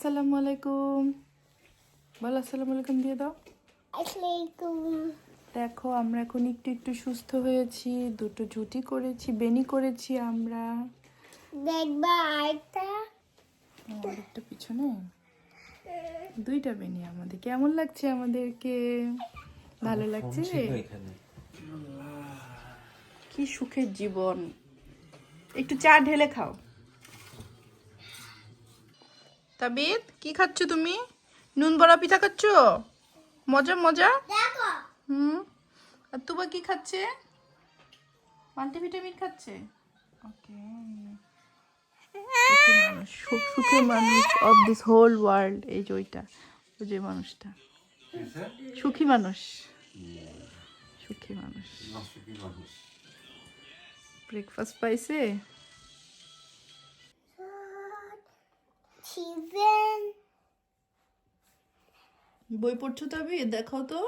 আসসালামু আলাইকুম বল আসসালামু আলাইকুম দিয়ে দাও। দেখো আমরা এখন একটু একটু সুস্থ হয়েছি দুটো জুটি করেছি বেনি করেছি আমরা। দেখবা আরেকটা? আর একটা পিছনে? দুইটা বেনি আমাদের। কেমন লাগছে আমাদেরকে? ভালো লাগছে? কি সুখের জীবন। একটু চা ঢেলে খাও। তাবিদ কি খাচ্ছ তুমি? নুন বড়া পিঠা খাচ্ছ? মজা মজা? দেখো। হুম। আর তুবা কি খাচ্ছে? মাল্টিভিটামিন খাচ্ছে? ওকে। মানুষ সুখ মানুষ অফ দিস হোল ওয়ার্ল্ড এই যে ওইটা ওই যে মানুষটা। সুখী মানুষ। সুখী মানুষ। ব্রেকফাস্ট পাইছে? বই পড়ছো তবে? দেখো তো।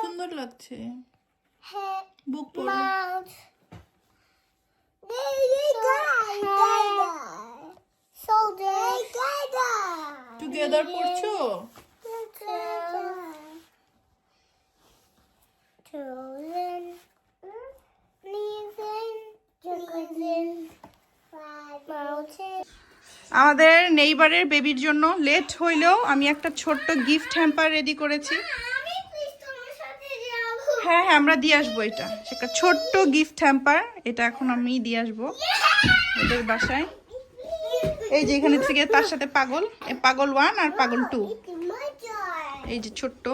সুন্দর লাগছে। head বুক পড়ো। টুগেদার পড়ছো? আমাদের নেইবারের বেবির জন্য লেট হইলেও আমি একটা ছোট্ট গিফট হ্যাম্পার রেডি করেছি। হ্যাঁ হ্যাঁ আমরা দিয়ে আসব এটা। সেটা ছোট্ট গিফট হ্যাম্পার এটা এখন আমি দিয়ে আসব ওদের বাসায়। এই যে এখানে থেকে তার সাথে পাগল এ পাগল ওয়ান আর পাগল টু এই যে ছোট্ট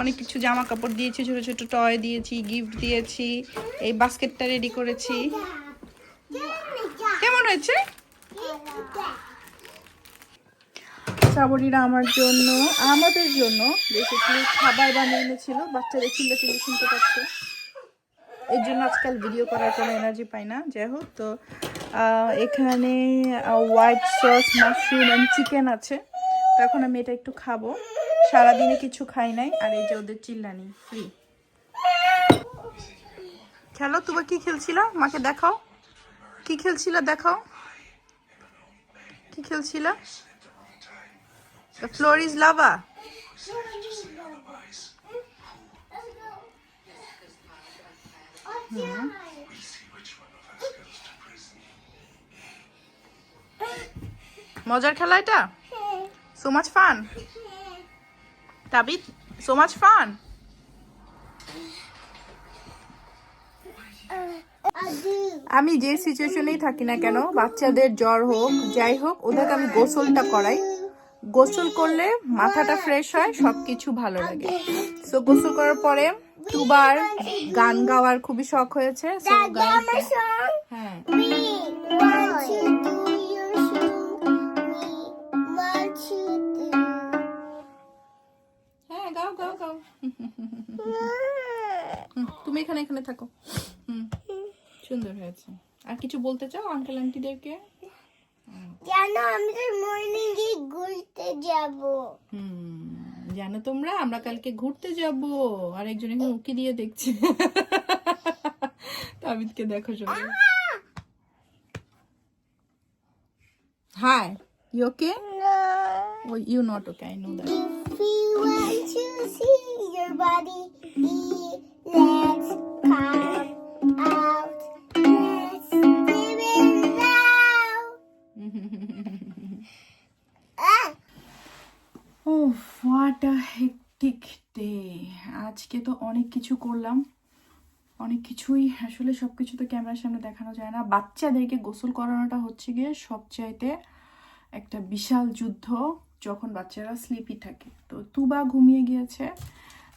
অনেক কিছু জামা কাপড় দিয়েছি ছোট ছোট টয় দিয়েছি গিফট দিয়েছি এই বাস্কেটটা রেডি করেছি। কেমন হয়েছে? শ্রাবণীরা আমার জন্য, আমাদের জন্য বেসিক্যালি খাবার বানিয়ে এনেছিল, বাচ্চাদের চিল্লা চিল্লি শুনতে পাচ্ছে। এর জন্য আজকাল ভিডিও করার কোনো এনার্জি পাই না, যাই হোক, তো এখানে white sauce mushroom and chicken আছে। তো এখন আমি এটা একটু খাব। সারাদিনে কিছু খাই নাই, আর এই যে ওদের চিল্লানি ফ্রি খেলো তুমি কি খেলছিলা? মাকে দেখাও। কি খেলছিলা? দেখাও। কি খেলছিলা? The floor is lava. মজার খেলা এটা? So much fun Tabid so much fun আমি যে সিচুয়েশনেই থাকি না কেন, বাচ্চাদের জ্বর হোক, যাই হোক, ওদেরকে আমি গোসলটা করাই। গোসল করলে মাথাটা ফ্রেশ হয় সব কিছু ভালো লাগে। সো গোসল করার পরে দুবার গান গাওয়ার খুবই শখ হয়েছে। সো হ্যাঁ। হ্যাঁ গাও গাও গাও। তুমি এখানে এখানে থাকো। হুম সুন্দর হয়েছে। আর কিছু বলতে চাও আঙ্কেল আন্টিদেরকে? জানো আমি তো মর্নিং এ ঘুরতে যাব। হুম জানো তোমরা আমরা কালকে ঘুরতে যাব। আর একজন এখন উকি দিয়ে দেখছে। তাবিদকে দেখো সবাই। Hi you okay oh you not okay I know that If you want to see your body, let's come out. A hectic day আজকে তো অনেক কিছু করলাম। অনেক কিছুই আসলে সব কিছু তো ক্যামেরার সামনে দেখানো যায় না। বাচ্চাদেরকে গোসল করানোটা হচ্ছে গিয়ে সবচাইতে একটা বিশাল যুদ্ধ যখন বাচ্চারা স্লিপি থাকে। তো তুবা ঘুমিয়ে গিয়েছে।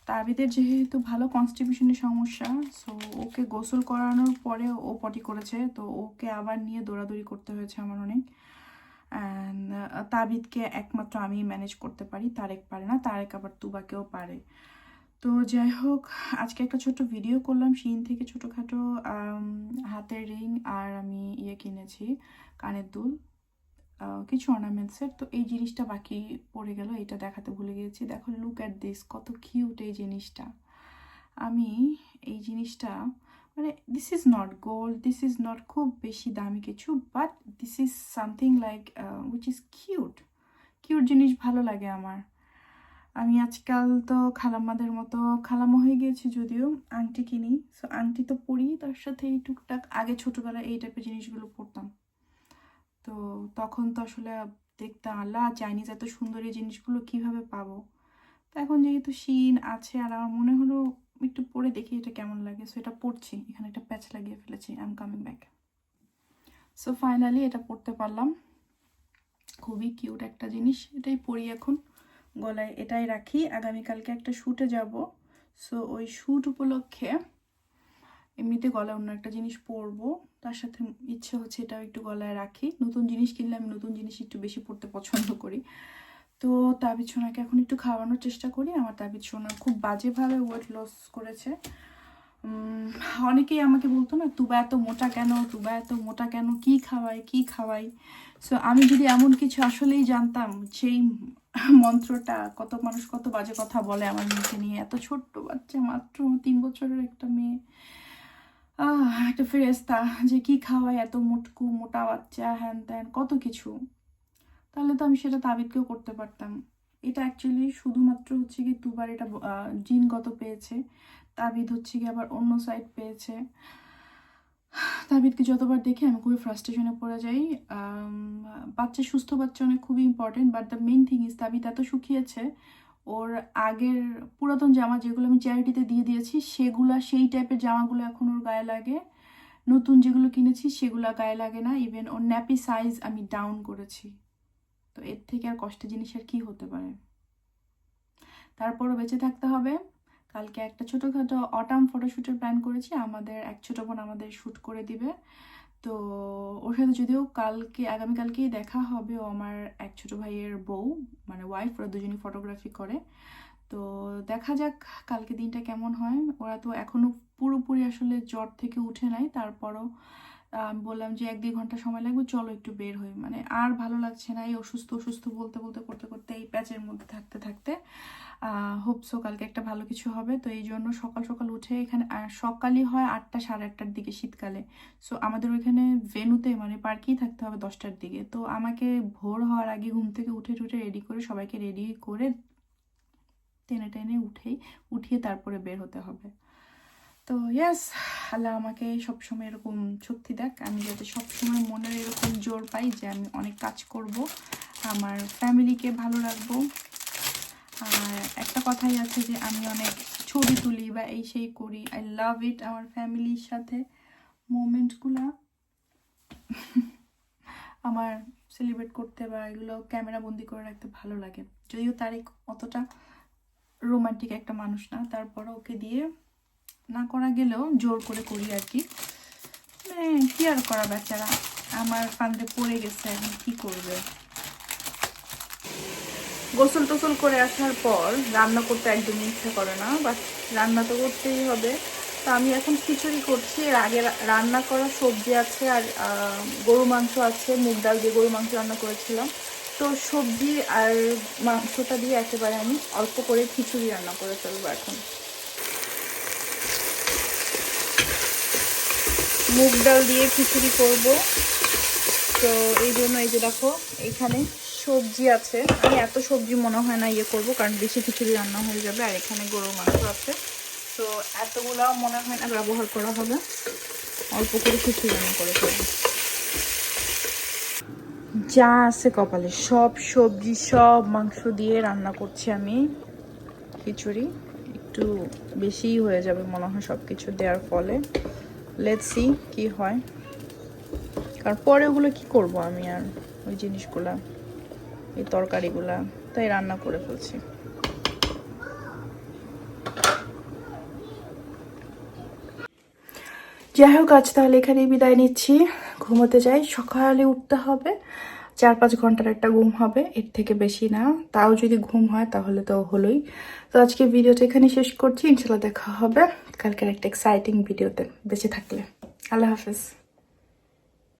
তাবিদের যেহেতু ভালো কনস্টিটিউশনের সমস্যা সো ওকে গোসল করানোর পরে ও পটি করেছে। তো ওকে আবার নিয়ে দৌড়াদৌড়ি করতে হয়েছে আমার অনেক। তাবিদকে একমাত্র আমি ম্যানেজ করতে পারি, তারেক পারে না, তারেক আবার তুবাকেও পারে। তো যাই হোক, আজকে একটা ছোট ভিডিও করলাম, শিন থেকে ছোটোখাটো হাতের রিং আর আমি ইয়ে কিনেছি, কানের দুল কিছু অর্নামেন্টসের তো এই জিনিসটা বাকি পড়ে গেল, এটা দেখাতে ভুলে গিয়েছি। দেখো লুক অ্যাট দিস কত কিউট এই জিনিসটা। আমি এই জিনিসটা মানে this is not gold this is not খুব বেশি দামি কিছু but this is something like which is cute cute জিনিস ভালো লাগে আমার। আমি আজকাল তো খালাম্মাদের মতো খালাম্মা হয়ে গিয়েছি যদিও, আংটি কিনি। সো আংটি তো পরি তার সাথে এই টুকটাক আগে ছোটোবেলায় এই টাইপের জিনিসগুলো পরতাম। তো তখন তো আসলে দেখতাম, আল্লাহ চাইনিজ এত সুন্দর এই জিনিসগুলো কীভাবে পাবো? তো এখন যেহেতু শিন আছে, আর আমার মনে হলো একটু পরে দেখি এটা কেমন লাগে। সো এটা পড়ছি, এখানে একটা প্যাচ লাগিয়ে ফেলেছি I am coming back so finally এটা পড়তে পারলাম। খুবই কিউট একটা জিনিস, এটাই পরি এখন গলায়, এটাই রাখি। আগামীকালকে একটা শ্যুটে যাব। সো ওই শ্যুট উপলক্ষে এমনিতে গলায় অন্য একটা জিনিস পরবো, তার সাথে ইচ্ছে হচ্ছে এটাও একটু গলায় রাখি। নতুন জিনিস কিনলে আমি নতুন জিনিস একটু বেশি পড়তে পছন্দ করি। তো তাবিজ সোনাকে এখন একটু খাওয়ানোর চেষ্টা করি। আমার তাবিজ সোনা খুব বাজেভাবে ওয়েট লস করেছে। অনেকেই আমাকে বলতো না, তুবা এত মোটা কেন? তুবা এত মোটা কেন? কি খাওয়াই? কি খাওয়াই? সো আমি যদি এমন কিছু আসলেই জানতাম, সেই মন্ত্রটা কত মানুষ কত বাজে কথা বলে আমার মেয়েকে নিয়ে। এত ছোট্ট বাচ্চা, মাত্র তিন বছরের একটা মেয়ে। একটা ফেরেস্তা যে কি খাওয়াই, এত মোটকু, মোটা বাচ্চা, হ্যান ত্যান, কত কিছু। তাহলে তো আমি সেটা তাবিদকেও করতে পারতাম। এটা অ্যাকচুয়ালি শুধুমাত্র হচ্ছে কি দুবার এটা জিনগত পেয়েছে, তাবিদ হচ্ছে কি আবার অন্য সাইড পেয়েছে। তাবিদকে যতবার দেখি আমি খুবই ফ্রাস্ট্রেশনে পড়ে যাই। বাচ্চা সুস্থ বাচ্চা অনেক খুবই important but the main thing is Tabid এত শুকিয়েছে ওর আগের পুরাতন জামা যেগুলো আমি চ্যারিটিতে দিয়ে দিয়েছি, সেগুলা, সেই টাইপের জামাগুলো এখন ওর গায়ে লাগে। নতুন যেগুলো কিনেছি, সেগুলো গায়ে লাগে না ইভেন ওর ন্যাপি সাইজ আমি ডাউন করেছি। তো এর থেকে আর কষ্টের জিনিস আর কি হতে পারে? তারপরও বেঁচে থাকতে হবে। কালকে একটা ছোটোখাটো অটাম ফটোশ্যুটের প্ল্যান করেছি। আমাদের এক ছোটো বোন আমাদের শ্যুট করে দিবে। তো ওর সাথে যদিও কালকে আগামীকালকেই দেখা হবে ও আমার এক ছোটো ভাইয়ের বউ মানে ওয়াইফ ওরা দুজনই ফটোগ্রাফি করে। তো দেখা যাক কালকে দিনটা কেমন হয়। ওরা তো এখনও পুরোপুরি আসলে জ্বর থেকে উঠে নাই। তারপরও বললাম যে এক দুই ঘণ্টা সময় লাগবে, চলো একটু বের হই। মানে আর ভালো লাগছে না এই অসুস্থ অসুস্থ বলতে বলতে, করতে করতে এই প্যাচের মধ্যে থাকতে থাকতে হোপসো কালকে একটা ভালো কিছু হবে। তো এই জন্য সকাল সকাল উঠে এখানে সকালই হয় আটটা, সাড়ে আটটার দিকে শীতকালে। সো আমাদের ওইখানে ভেনুতে মানে পার্কেই থাকতে হবে দশটার দিকে। তো আমাকে ভোর হওয়ার আগে ঘুম থেকে উঠে টুটে রেডি করে সবাইকে রেডি করে টেনে টেনে উঠেই, উঠিয়ে তারপরে বের হতে হবে। তো ইয়াস আল্লাহ আমাকে সবসময় এরকম শক্তি দেখ। আমি যাতে সবসময় মনের এরকম জোর পাই যে আমি অনেক কাজ করব, আমার ফ্যামিলিকে ভালো রাখব। আর একটা কথাই আছে যে আমি অনেক ছবি তুলি বা এই সেই করি। আই লাভ ইট আমার ফ্যামিলির সাথে মোমেন্টগুলা আমার সেলিব্রেট করতে বা এগুলো ক্যামেরা বন্দি করে রাখতে ভালো লাগে। যদিও তারিক অতটা রোমান্টিক একটা মানুষ না, তারপর ওকে দিয়ে না করা গেলেও জোর করে করি আর কি। মানে কি আর করা বেচারা? আমার ফান্দে পড়ে গেছে এখন, কি করবে? গোসল টোসল করে আসার পর রান্না করতে একদমই ইচ্ছা করে না বাট রান্না তো করতেই হবে। তো আমি এখন খিচুড়ি করছি, এর আগে রান্না করা সবজি আছে আর গরু মাংস আছে, মুগ ডাল দিয়ে গরু মাংস রান্না করেছিলাম। তো সবজি আর মাংসটা দিয়ে একেবারে আমি অল্প করে খিচুড়ি রান্না করে ফেলব এখন। মুগ ডাল দিয়ে খিচুড়ি করব। তো এই জন্য এই যে দেখো, এখানে সবজি আছে। আমি এত সবজি মনে হয় না ইয়ে করব, কারণ বেশি খিচুড়ি রান্না হয়ে যাবে, আর এখানে গরুর মাংস আছে। তো এতগুলাও মনে হয় না ব্যবহার করা হবে। অল্প করে খিচুড়ি রান্না করে ফেলব। যা আছে কপালে, সব সবজি, সব মাংস দিয়ে রান্না করছি আমি। খিচুড়ি একটু বেশিই হয়ে যাবে মনে হয় সব কিছু দেওয়ার ফলে। লেটস সি কি হয়। কারণ পরে ওগুলো কি করব আমি আর ওই জিনিসগুলা, এই তরকারিগুলা, তাই রান্না করে ফেলছি। যাই হোক, আজ তাহলে এখানেই বিদায় নিচ্ছি। ঘুমোতে যাই, সকালে উঠতে হবে। চার পাঁচ ঘণ্টার একটা ঘুম হবে, এর থেকে বেশি না। তাও যদি ঘুম হয় তাহলে তো হলোই। তো আজকে ভিডিওটা এখানে শেষ করছি। ইনশাল্লাহ দেখা হবে। কালকের একটা এক্সাইটিং ভিডিওতে বেঁচে থাকলে। আল্লাহ হাফেজ।